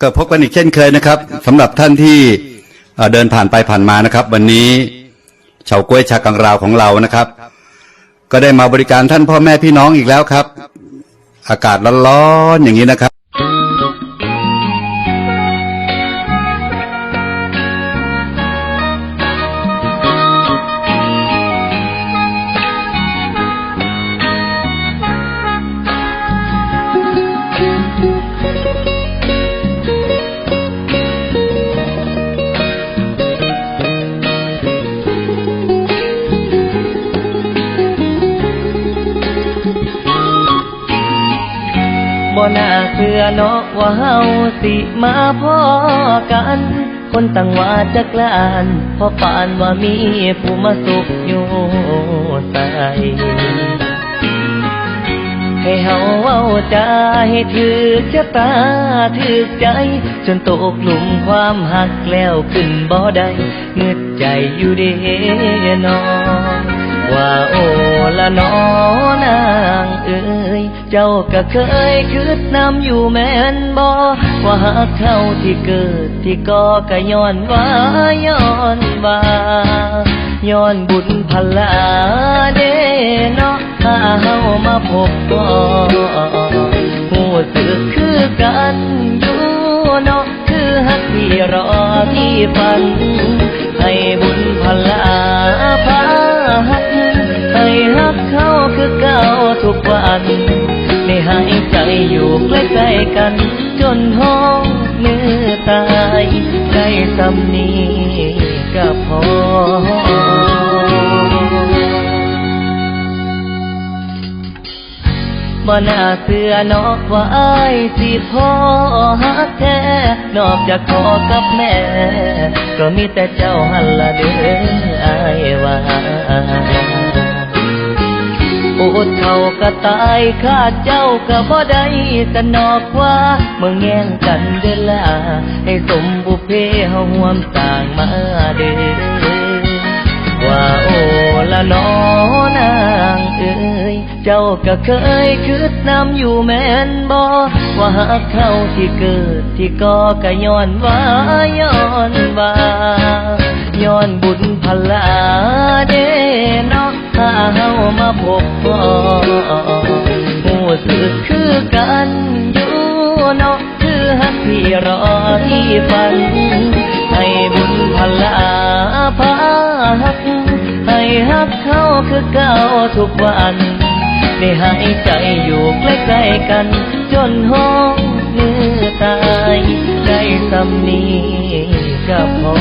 ก็พบกันอีกเช่นเคยนะครับสำหรับท่านที่เดินผ่านไปผ่านมานะครับ วันนี้เฉาก้วยชากังราวของเรานะครับ ก็ได้มาบริการท่านพ่อแม่พี่น้องอีกแล้วครับ อากาศร้อนๆอย่างนี้นะครับ บ่น่าเชื่อเนาะว่าเฮาสิมาพ่อกัน คนต่างว่าจักลานพอปานว่ามีผู้มาสุขอยู่ใส่ให้เฮาเว้าจาให้ถือชะตาถือใจ จนตกหลุมความหักแล้วขึ้นบ่ได้เงึดใจอยู่เด้นอว่าโอละน้อนางเอ้ เจ้าก็เคยคิดนำอยู่แม่นบ่ว่าหากเขาที่เกิดที่ก็ก็ย้อนว่าย้อนว่าย้อนบุญพลาเด้เนาะถ้าเฮามาพบก็หูสึกคือกันอยู่เนาะคือฮักที่รอที่ฝัน ให้บุญพลาพาหักให้ฮักเขาคือเก่าทุกวันายใจอยู่ใกล้ๆกัน จนห้องมือตายใกล้สำนีก็พอบ่น่าเสือนอกว่าอายสิพ่อฮักแท้ นอกจากพ่อกับแม่ ก็มีแต่เจ้าหันละเด้ออายว่า โอดเขาก็ตายข้าเจ้าก็บ่ได้สนอกว่าเมื่อแง่งกันเดลา ให้สมบุพเพเฮาห่วมต่างมาเด้ว่าโอ้ละน้อนางเอ้ยเจ้าก็เคยคิดนำอยู่แม่นบ่ว่าหากเขาที่เกิดที่ก็ก็ย้อนว่าย้อนว่าย้อนบุญพลาเด้ ฝัน ให้บุญพลาพาฮักให้ฮักเขาคือเก่าทุกวันได้หายใจอยู่ใกล้ๆกัน จนห้องเนื้อตายได้สำนีก็พอ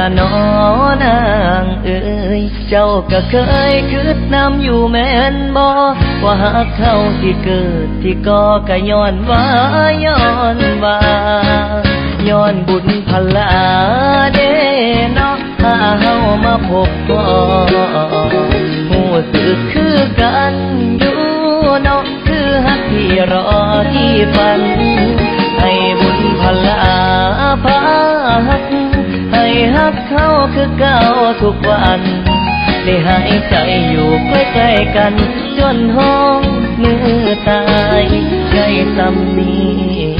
ละน้อนางเอ้ย เจ้าก็เคยคิดนำอยู่แม่นบ่ว่าหากเขาที่เกิดที่ก็ก็ย้อนว่าย้อนว่าย้อนบุญพลาเด้เนาะถ้าเฮามาพบก็หูสึกคือกันอยู่เนาะคือฮักที่รอที่ฝัน ห้ฮักเขาคือเก่าทุกวัน ได้หายใจอยู่ใกล้ๆกัน จนห้องมือตายใกล้ำนี